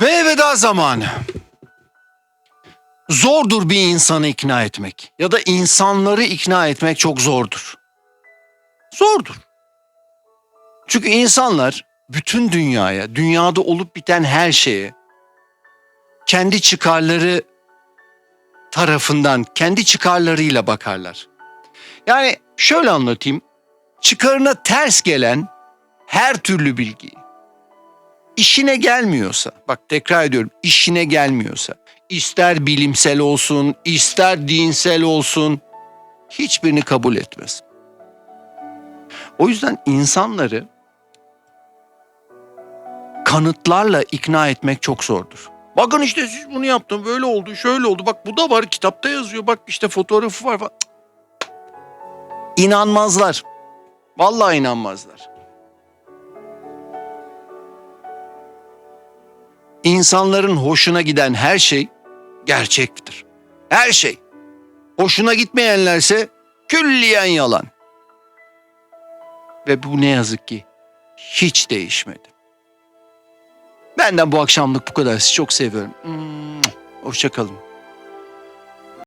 Ve veda zamanı. Zordur bir insanı ikna etmek ya da insanları ikna etmek çok zordur. Zordur. Çünkü insanlar bütün dünyaya, dünyada olup biten her şeye kendi çıkarları tarafından, kendi çıkarlarıyla bakarlar. Yani şöyle anlatayım. Çıkarına ters gelen her türlü bilgiyi işine gelmiyorsa, bak tekrar ediyorum, işine gelmiyorsa, ister bilimsel olsun, ister dinsel olsun, hiçbirini kabul etmez. O yüzden insanları kanıtlarla ikna etmek çok zordur. Bakın işte siz bunu yaptın, böyle oldu, şöyle oldu. Bak bu da var, kitapta yazıyor. Bak işte fotoğrafı var falan. İnanmazlar. Vallahi inanmazlar. İnsanların hoşuna giden her şey gerçektir. Her şey. Hoşuna gitmeyenlerse külliyen yalan. Ve bu ne yazık ki hiç değişmedi. Benden bu akşamlık bu kadar. Sizi çok seviyorum. Hoşçakalın.